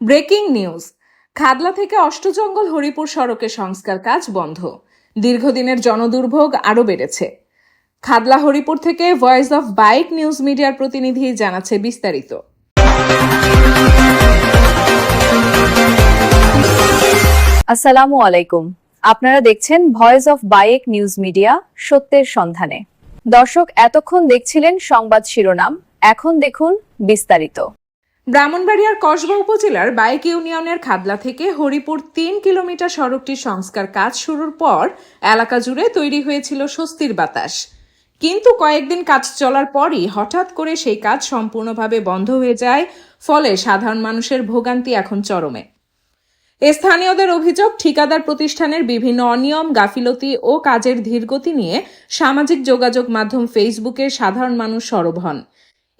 Breaking news. Khadla থেকে অষ্টজঙ্গল হরিপুর সড়কের সংস্কার কাজ বন্ধ। দীর্ঘদিনের জনদুর্ভোগ আরও বেড়েছে। খাদলা হরিপুর থেকে ভয়েস অফ বাইক নিউজ মিডিয়ার প্রতিনিধি জানাচ্ছে বিস্তারিত। আসসালামু আলাইকুম। আপনারা দেখছেন voice of bike news media সত্যের সন্ধানে। দর্শক, এতক্ষণ দেখছিলেন সংবাদ শিরোনাম। এখন দেখুন বিস্তারিত। ব্রাহ্মণবাড়িয়ার কসবা উপজেলার বাইক ইউনিয়নের খাদলা থেকে হরিপুর তিন কিলোমিটার সড়কটির সংস্কার কাজ শুরুর পর এলাকা জুড়ে তৈরি হয়েছিল স্বস্তির বাতাস। কিন্তু কয়েকদিন কাজ চলার পরই হঠাৎ করে সেই কাজ সম্পূর্ণভাবে বন্ধ হয়ে যায়, ফলে সাধারণ মানুষের ভোগান্তি এখন চরমে। স্থানীয়দের অভিযোগ, ঠিকাদার প্রতিষ্ঠানের বিভিন্ন অনিয়ম, গাফিলতি ও কাজের ধীরগতি নিয়ে সামাজিক যোগাযোগ মাধ্যম ফেসবুকে সাধারণ মানুষ সরব হন।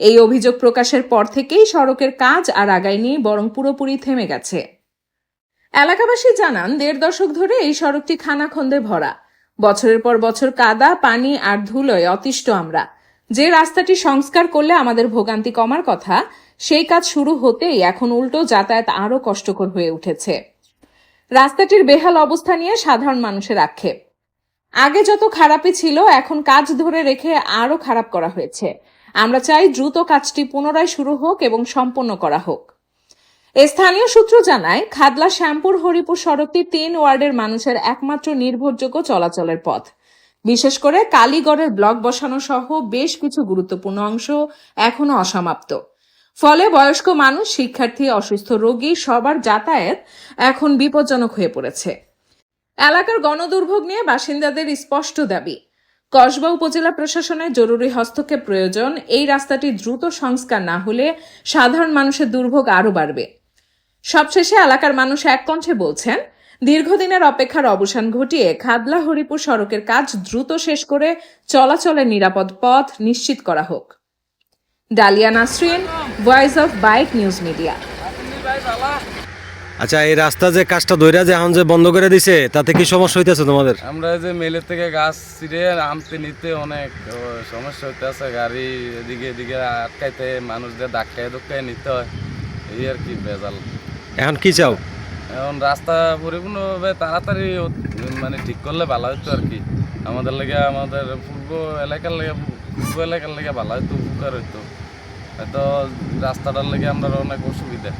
এই অভিযোগ প্রকাশের পর থেকেই সড়কের কাজ আর আগায়নি বরং পুরোপুরি থেমে গেছে। এলাকাবাসী জানান, দেড় দশক ধরে এই সড়কটি খানাখন্দে ভরা। বছরের পর বছর কাদা, পানি আর ধুলোয় অতিষ্ঠ আমরা। যে রাস্তাটি সংস্কার করলে আমাদের ভোগান্তি কমার কথা, সেই কাজ শুরু হতেই এখন উল্টো যাতায়াত আরও কষ্টকর হয়ে উঠেছে। রাস্তাটির বেহাল অবস্থা নিয়ে সাধারণ মানুষের আক্ষেপ। আগে যত খারাপই ছিল, এখন কাজ ধরে রেখে আরও খারাপ করা হয়েছে। আমরা চাই দ্রুত কাজটি পুনরায় শুরু হোক এবং সম্পন্ন করা হোক। স্থানীয় সূত্র জানায়, খাদলা শ্যামপুর হরিপুর সড়কটি তিন ওয়ার্ডের মানুষের একমাত্র নির্ভরযোগ্য চলাচলের পথ। বিশেষ করে কালীগড়ের ব্লক বসানো সহ বেশ কিছু গুরুত্বপূর্ণ অংশ এখনও অসমাপ্ত। ফলে বয়স্ক মানুষ, শিক্ষার্থী, অসুস্থ রোগী সবার যাতায়াত এখন বিপজ্জনক হয়ে পড়েছে। এলাকার গণদুর্ভোগ নিয়ে বাসিন্দাদের স্পষ্ট দাবি কসবা উপজেলা প্রশাসনের জরুরি হস্তক্ষেপ প্রয়োজন। এই রাস্তাটি দ্রুত সংস্কার না হলে সাধারণ মানুষের দুর্ভোগ আরও বাড়বে। সবশেষে এলাকার মানুষ এক কণ্ঠে বলছেন, দীর্ঘদিনের অপেক্ষার অবসান ঘটিয়ে খাদলা হরিপুর সড়কের কাজ দ্রুত শেষ করে চলাচলের নিরাপদ পথ নিশ্চিত করা হোক। Dalia Nasrin voice of bike news media আচ্ছা এই রাস্তা যে কাজটা ধইরা যে এখন যে বন্ধ করে দিছে তাতে কি সমস্যা হইতেছে তোমাদের? আমরা যে মেলের থেকে গাছ ছিঁড়ে আনতে নিতে অনেক সমস্যা হইতেছে। গাড়ি এদিকে এদিকে আটকাইতে মানুষদের ধাক্কায় ধুক্কায় নিতে হয়। এই আর কি বেজাল। এখন কি চাও? এখন রাস্তা পরিপূর্ণভাবে তাড়াতাড়ি মানে ঠিক করলে ভালো হতো আর কি। আমাদের লেগে আমাদের পূর্ব এলাকার লেগে পূর্ব এলাকার লেগে ভালো হতো উপকার হতো হয়তো রাস্তাটার লেগে আমরা অনেক অসুবিধা।